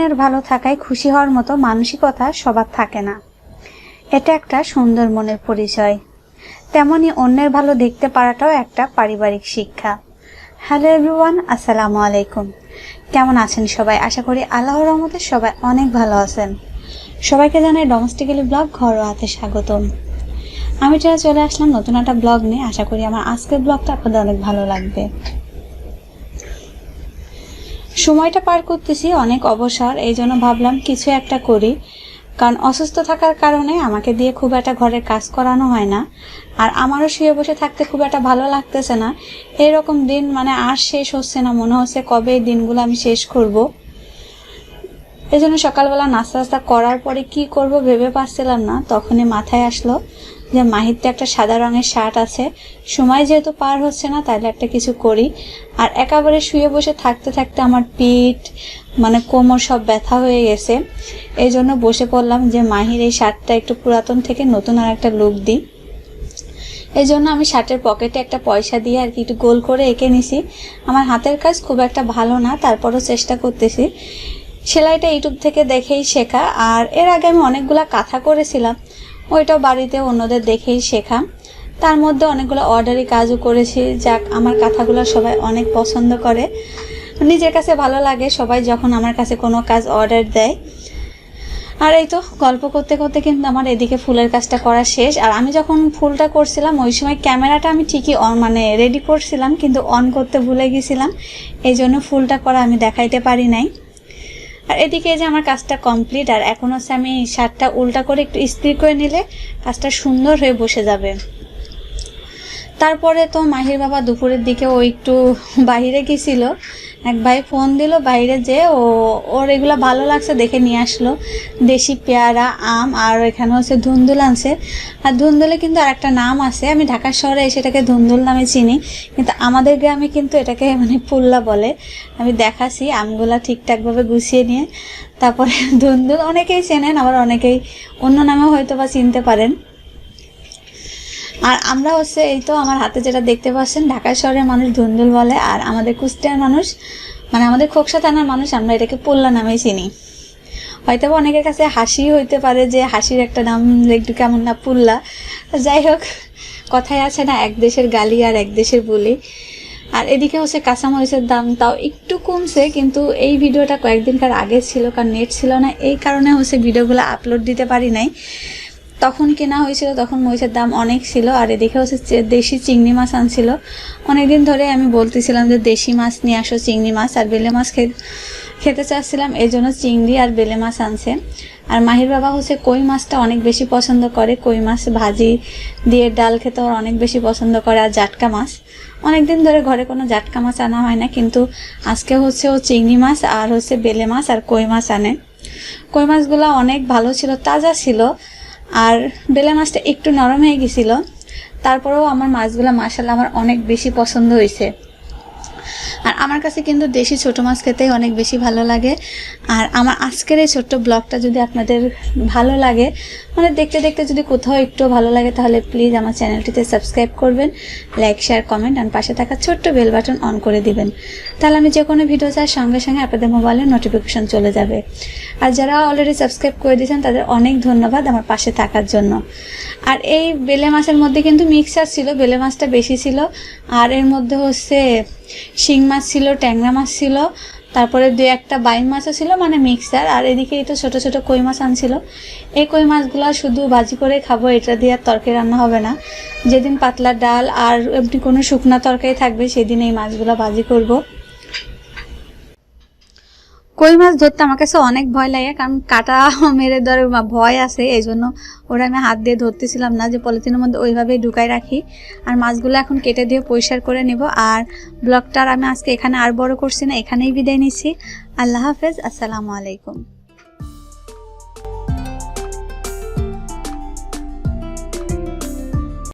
অন্যের ভালো থাকায় খুশি হওয়ার মতো মানসিকতা সবার থাকে না। এটা একটা সুন্দর মনের পরিচয়। তেমনি অন্যের ভালো দেখতে পারাটাও একটা পারিবারিক শিক্ষা। হ্যালো এভরিওয়ান, আসসালামু আলাইকুম। কেমন আছেন সবাই? আশা করি আল্লাহর রহমতে সবাই অনেক ভালো আছেন। সবাইকে জানাই ডোমেস্টিক্যালি ব্লগ ঘরোয়াতে স্বাগতম। আমি যারা চলে আসলাম নতুন একটা ব্লগ নিয়ে, আশা করি আমার আজকের ব্লগটা আপনাদের অনেক ভালো লাগবে। সময়টা পার করতেছি, অনেক অবসর, এই জন্য ভাবলাম কিছু একটা করি। কারণ অসুস্থ থাকার কারণে আমাকে দিয়ে খুব একটা ঘরের কাজ করানো হয় না। আর আমারও শুয়ে বসে থাকতে খুব একটা ভালো লাগতেছে না। এরকম দিন মানে আর শেষ হচ্ছে না, মনে হচ্ছে কবে দিনগুলো আমি শেষ করব। এই জন্য সকালবেলা নাস্তা নাস্তা করার পরে কি করব ভেবে পাচ্ছিলাম না, তখনই মাথায় আসলো যে মাহির তো একটা সাদা রঙের শার্ট আছে। সময় যেহেতু পার হচ্ছে না, তাহলে একটা কিছু করি। আর একেবারে শুয়ে বসে থাকতে থাকতে আমার পিঠ মানে কোমর সব ব্যথা হয়ে গেছে। এই জন্য বসে পড়লাম যে মাহির এই শার্টটা একটু পুরাতন থেকে নতুন আর একটা লুক দিই। এই জন্য আমি শার্টের পকেটে একটা পয়সা দিয়ে আর কি একটু গোল করে এঁকে নিছি। আমার হাতের কাজ খুব একটা ভালো না, তারপরও চেষ্টা করতেছি। সেলাইটা ইউটিউব থেকে দেখেই শেখা। আর এর আগে আমি অনেকগুলা কাঁথা করেছিলাম। ওইটাও বাড়িতে অন্যদের দেখেই শেখা তার মধ্যে অনেকগুলো অর্ডারি কাজও করেছি। যাক, আমার কাঁথাগুলো সবাই অনেক পছন্দ করে। নিজের কাছে ভালো লাগে, সবাই যখন আমার কাছে কোনো কাজ অর্ডার দেয়। আর এই তো, গল্প করতে করতে কিন্তু আমার এদিকে ফুলের কাজটা করা শেষ। আর আমি যখন ফুলটা করছিলাম, ওই সময় ক্যামেরাটা আমি ঠিকই অন মানে রেডি করছিলাম, কিন্তু অন করতে ভুলে গেছিলাম। এই জন্য ফুলটা করা আমি দেখাইতে পারি নাই। আর এদিকে যে আমার কাজটা কমপ্লিট, আর এখন হচ্ছে আমি শার্টটা উল্টা করে একটু ইস্ত্রি করে নিলে কাজটা সুন্দর হয়ে বসে যাবে। তারপরে তো মাহির বাবা দুপুরের দিকে ও একটু বাইরে গেছিল। এক ভাই ফোন দিল, বাইরে যে ও, ওর এগুলো ভালো লাগছে দেখে নিয়ে আসলো। দেশি পেয়ারা, আম, আর এখানে হচ্ছে ধুন্দুল আনছে। আর ধুন্দুলে কিন্তু আর একটা নাম আছে, আমি ঢাকা শহরে এসে এটাকে ধুন্দুল নামে চিনি। কিন্তু আমাদের গ্রামে কিন্তু এটাকে মানে পুল্লা বলে। আমি দেখাছি আমগুলা ঠিকঠাকভাবে গুছিয়ে নিয়ে। তারপরে ধুন্দুল, অনেকেই চেনেন, আবার অনেকেই অন্য নামেও হয়তো বা চিনতে পারেন। আর আমরা হচ্ছে এই তো আমার হাতে যেটা দেখতে পাচ্ছেন ঢাকা শহরের মানুষ ধুন্দুল বলে আর আমাদের কুষ্টিয়ার মানুষ মানে আমাদের খোকসা থানার মানুষ আমরা এটাকে পোল্লা নামেই চিনি। হয়তো অনেকের কাছে হাসি হইতে পারে যে হাসির একটা নাম, একটু কেমন না পুল্লা। যাই হোক কথায় আছে না, এক দেশের গালি আর এক দেশের বলি। আর এদিকে হচ্ছে কাঁচামরিচের দাম তাও একটু কমছে, কিন্তু এই ভিডিওটা কয়েকদিনকার আগে ছিল, কারণ নেট ছিল না। এই কারণে হচ্ছে ভিডিওগুলো আপলোড দিতে পারি নাই। তখন কেনা হয়েছিল, তখন মরিচের দাম অনেক ছিল, আর এদিকে হচ্ছে দেশি চিংড়ি মাছ আনছিল। অনেকদিন ধরে আমি বলতেছিলাম যে দেশি মাছ নিয়ে আসো, চিংড়ি মাছ, আর বেলে মাছ খেতে চাচ্ছিলাম এই জন্য চিংড়ি আর বেলে মাছ আনছে। আর মাহির বাবা হচ্ছে কই মাছটা অনেক বেশি পছন্দ করে, কই মাছ ভাজি দিয়ে ডাল খেতে ওর অনেক বেশি পছন্দ করে, আর জাটকা মাছ। অনেক দিন ধরে ঘরে কোনো জাটকা মাছ আনা হয় না, কিন্তু আজকে হচ্ছে ও চিংড়ি মাছ আর হচ্ছে বেলে মাছ আর কই মাছ আনে। কই মাছগুলো অনেক ভালো ছিল, তাজা ছিল আর বেলে মাছটা একটু নরম হয়ে গেছিল। তারপরেও আমার মাছগুলো মাসাল্লাহ আমার অনেক বেশি পছন্দ হয়েছে। আর আমার কাছে কিন্তু দেশি ছোট মাছ খেতেই অনেক বেশি ভালো লাগে। আর আমার আজকের এই ছোট্ট ব্লগটা যদি আপনাদের ভালো লাগে মানে দেখতে দেখতে যদি কোথাও একটু ভালো লাগে, তাহলে প্লিজ আমার চ্যানেলটিতে সাবস্ক্রাইব করবেন লাইক শেয়ার কমেন্ট আর পাশে থাকা ছোট্ট বেল বাটন অন করে দিবেন। তাহলে আমি যে কোনো ভিডিও চাই সঙ্গে সঙ্গে আপনাদের মোবাইলে নোটিফিকেশন চলে যাবে। আর যারা অলরেডি সাবস্ক্রাইব করে দিয়েছেন, তাদের অনেক ধন্যবাদ আমার পাশে থাকার জন্য। আর এই বেলে মাছের মধ্যে কিন্তু মিক্সার ছিল, বেলে মাছটা বেশি ছিল। আর এর মধ্যে হচ্ছে শিং মাছ ছিল, ট্যাংরা মাছ ছিল, তারপরে দু একটা বাইন মাছও ছিল মানে মিক্সার, আর এদিকে তো ছোটো ছোটো কই মাছ আনছিল। এই কই মাছগুলো শুধু ভাজি করে খাব, এটা দিয়ে আর তরকারি রান্না হবে না। যেদিন পাতলা ডাল আর এমনি কোনো শুকনা তরকারি থাকবে, সেদিন এই মাছগুলো ভাজি করব। কই মাছ ধরতে? আমার কাছে অনেক ভয় লাগে, কারণ কাটা মেরে ধরে ভয় আছে এই জন্য ওরা আমি হাত দিয়ে ধরতেছিলাম না যে পলিথিনের মধ্যে ওইভাবেই ঢুকাই রাখি। আর মাছগুলো এখন কেটে দিয়ে পরিষ্কার করে নেব। আর ব্লকটার আমি আজকে এখানে আর বড় করছি না, এখানেই বিদায় নিচ্ছি। আল্লাহ হাফেজ, আসসালামু আলাইকুম।